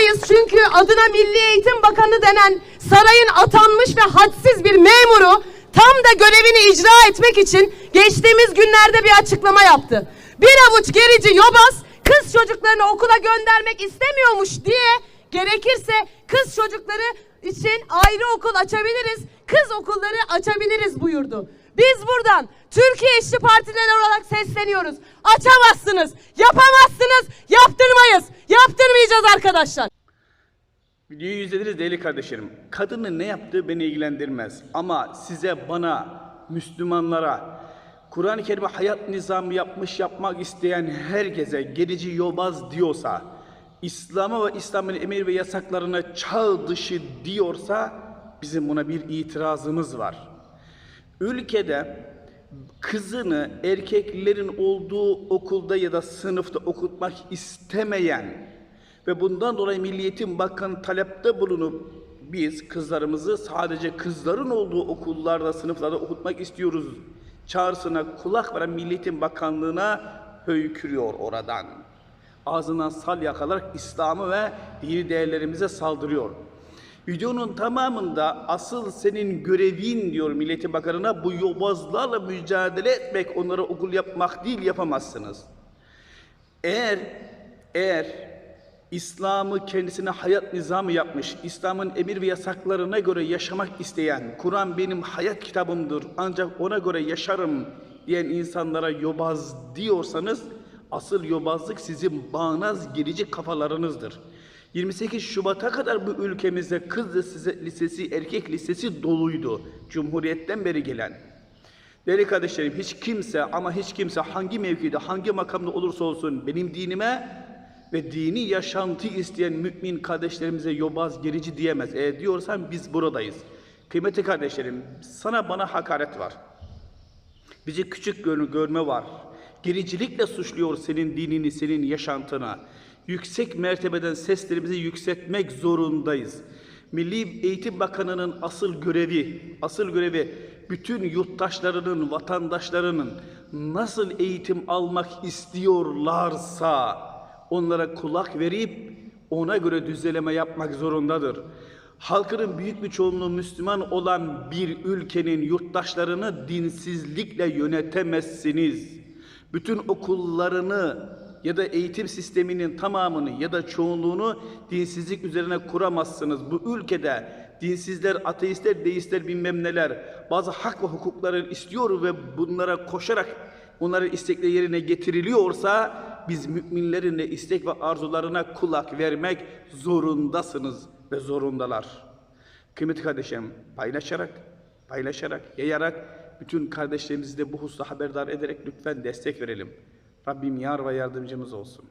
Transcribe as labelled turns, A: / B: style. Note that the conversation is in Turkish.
A: buradayız çünkü adına Milli Eğitim Bakanı denen sarayın atanmış ve hadsiz bir memuru tam da görevini icra etmek için geçtiğimiz günlerde bir açıklama yaptı. Bir avuç gerici yobaz kız çocuklarını okula göndermek istemiyormuş diye gerekirse kız çocukları için ayrı okul açabiliriz, kız okulları açabiliriz buyurdu. Biz buradan Türkiye İşçi Partileri olarak sesleniyoruz. Açamazsınız, yapamazsınız, arkadaşlar.
B: Videoyu izlediniz değerli kardeşlerim. Kadının ne yaptığı beni ilgilendirmez. Ama size, bana, Müslümanlara, Kur'an-ı Kerim'e hayat nizamı yapmış yapmak isteyen herkese gerici yobaz diyorsa, İslam'a ve İslam'ın emir ve yasaklarına çağ dışı diyorsa bizim buna bir itirazımız var. Ülkede kızını erkeklerin olduğu okulda ya da sınıfta okutmak istemeyen ve bundan dolayı Milli Eğitim Bakanı talepte bulunup biz kızlarımızı sadece kızların olduğu okullarda, sınıflarda okutmak istiyoruz çağrısına kulak veren Milli Eğitim Bakanlığı'na höykürüyor oradan. Ağzından sal yakalarak İslam'ı ve dini değerlerimize saldırıyor. Videonun tamamında asıl senin görevin diyor Milleti Bakanı'na bu yobazlarla mücadele etmek, onlara okul yapmak değil yapamazsınız. Eğer eğer İslam'ı kendisine hayat nizamı yapmış, İslam'ın emir ve yasaklarına göre yaşamak isteyen, Kur'an benim hayat kitabımdır ancak ona göre yaşarım diyen insanlara yobaz diyorsanız asıl yobazlık sizin bağnaz gerici kafalarınızdır. 28 Şubat'a kadar bu ülkemizde kız lisesi, erkek lisesi doluydu. Cumhuriyetten beri gelen. Değerli kardeşlerim hiç kimse ama hiç kimse hangi mevkide, hangi makamda olursa olsun benim dinime ve dini yaşantı isteyen mümin kardeşlerimize yobaz gerici diyemez. E diyorsan biz buradayız. Kıymetli kardeşlerim sana bana hakaret var. Bizi küçük görme var. Gericilikle suçluyor senin dinini, senin yaşantına. Yüksek mertebeden seslerimizi yükseltmek zorundayız. Milli Eğitim Bakanı'nın asıl görevi, asıl görevi bütün yurttaşlarının, vatandaşlarının nasıl eğitim almak istiyorlarsa onlara kulak verip ona göre düzenleme yapmak zorundadır. Halkının büyük bir çoğunluğu Müslüman olan bir ülkenin yurttaşlarını dinsizlikle yönetemezsiniz. Bütün okullarını ya da eğitim sisteminin tamamını ya da çoğunluğunu dinsizlik üzerine kuramazsınız. Bu ülkede dinsizler, ateistler, deistler bilmem neler bazı hak ve hukukları istiyor ve bunlara koşarak onların istekleri yerine getiriliyorsa biz müminlerin istek ve arzularına kulak vermek zorundasınız ve zorundalar. Kıymetli kardeşim paylaşarak, paylaşarak, yayarak bütün kardeşlerimizi de bu hususta haberdar ederek lütfen destek verelim. Rabbim yar ve yardımcımız olsun.